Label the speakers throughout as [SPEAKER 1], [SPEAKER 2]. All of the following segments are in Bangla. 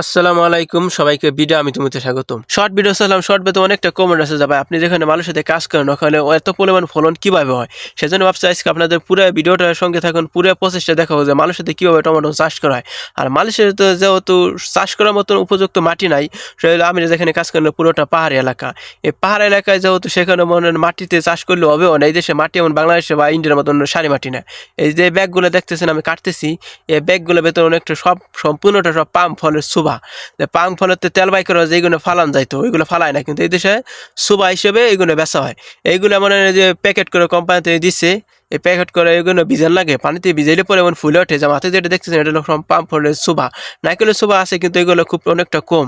[SPEAKER 1] আসসালামু আলাইকুম, সবাইকে ভিডিও আমি তোমাকে স্বাগতম। শর্ট ভিডিও চালাম শর্ট ভিডিও অনেকটা কমেন্ট আছে যাবে আপনি যেখানে মানুষের সাথে কাজ করেন, ওখানে এত পরিমাণ ফলন কীভাবে হয়? সেজন্য ভাবছি আজকে আপনাদের পুরো ভিডিওটার সঙ্গে থাকুন, পুরো প্রসেসটা দেখা যে মানুষের সাথে কীভাবে টমেটো চাষ করা হয়। আর মানুষের তো যেহেতু চাষ করার মতন উপযুক্ত মাটি নাই সেগুলো আমি যেখানে কাজ করেন পুরোটা পাহাড়ি এলাকা। এই পাহাড় এলাকায় যেহেতু সেখানে মনে মাটিতে চাষ করলে হবেও না এই দেশে মাটি এমন বাংলাদেশে বা ইন্ডিয়ার মতন সারি মাটি না। এই যে ব্যাগগুলো দেখতেছেন, আমি কাটতেছি। এই ব্যাগগুলো ভেতরে অনেকটা সব, সম্পূর্ণটা সব পাম ফলের সুবা পাম ফলেতে তেল বাই করে যেগুলো ফালান যাইতো, ওইগুলো ফালায় না। কিন্তু এই দেশে সুবা হিসেবে এইগুলো বেচা হয়। এইগুলো মানে যে প্যাকেট করে কোম্পানিতে দিচ্ছে এই প্যাকেট করে এগুলো ভিজান লাগে, পানিতে ভিজাইলে পরে এমন ফুলে ওঠে যে মাথায় যেটা দেখতেছেন এটা হলো সব পাম ফলের সুবা। নাইকেলের সুবা আছে কিন্তু এগুলো খুব অনেকটা কম।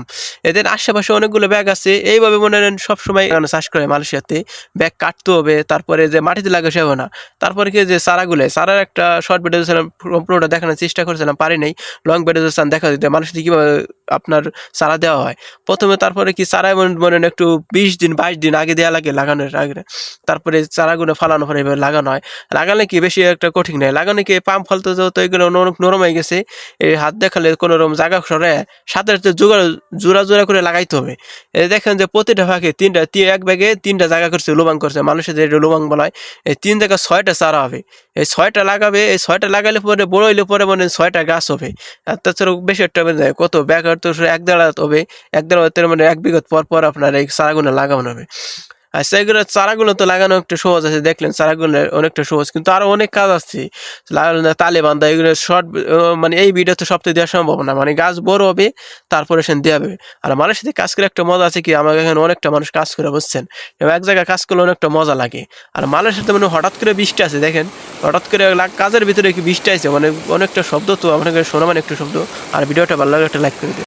[SPEAKER 1] এদের আশেপাশে অনেকগুলো ব্যাগ আছে, এইভাবে মনে হয় সবসময় চাষ করে মালয়েশিয়াতে। ব্যাগ কাটতে হবে, তারপরে যে মাটিতে লাগে সেও না। তারপরে কি যে চারাগুলো, চারার একটা শর্ট ভিডিও ছিলাম পুরোটা দেখানোর চেষ্টা করেছিলাম, পারি নাই। লং ভিডিও ছিলাম দেখা দিতে মানুষটি কীভাবে আপনার চারা দেওয়া হয়। প্রথমে তারপরে কি চারা এমন মনে একটু বিশ দিন, বাইশ দিন আগে দেওয়া লাগে লাগানোর আগে। তারপরে চারাগুলো ফালানো পরে এভাবে লাগানো হয়। লাগালে কি বেশি একটা কঠিন নয় লাগানো কি পাম্প ফলতে তো এগুলো নরম হয়ে গেছে, এই হাত দেখালে কোনো রকম জায়গা সরে, সাথে সাথে জোড়া জোড়া করে লাগাইতে হবে। এই দেখেন যে প্রতিটা ভাগে তিনটা তিন এক ব্যাগে তিনটা জায়গা করছে, লোবাং করছে। মানুষের যে লোবাং বলা হয়, এই তিন জায়গা ছয়টা চারা হবে। এই ছয়টা লাগাবে, এই ছয়টা লাগালে পরে, বড় হইলে পরে মানে ছয়টা গাছ হবে। আর তাছাড়া বেশি একটা হবে না। কত ব্যাগ তো এক দেড়া হবে, এক দেড়া মানে এক বিগত পর পর আপনার এই চারাগুলো লাগানো হবে। আর সেগুলো চারাগুলো তো লাগানো একটু সহজ আছে, দেখলেন চারাগুলো অনেকটা সহজ, কিন্তু আরও অনেক কাজ আছে। তালে বান্ধা এগুলো শর্ট মানে এই ভিডিও তো সবথেকে দেওয়া সম্ভব না মানে গাছ বড় হবে, তারপরে সে দেওয়া হবে। আর মানুষের সাথে কাজ করে একটা মজা আছে কি আমার এখানে অনেকটা মানুষ কাজ করে বসছেন এবং এক জায়গায় কাজ করলে অনেকটা মজা লাগে। আর মানুষের সাথে মানে হঠাৎ করে বৃষ্টি আছে, দেখেন? হঠাৎ করে কাজের ভিতরে কি বৃষ্টি আছে মানে অনেকটা শব্দ তো, আপনাকে শোনা মানে একটু শব্দ, আর ভিডিওটা ভালো লাগে একটা লাইক করে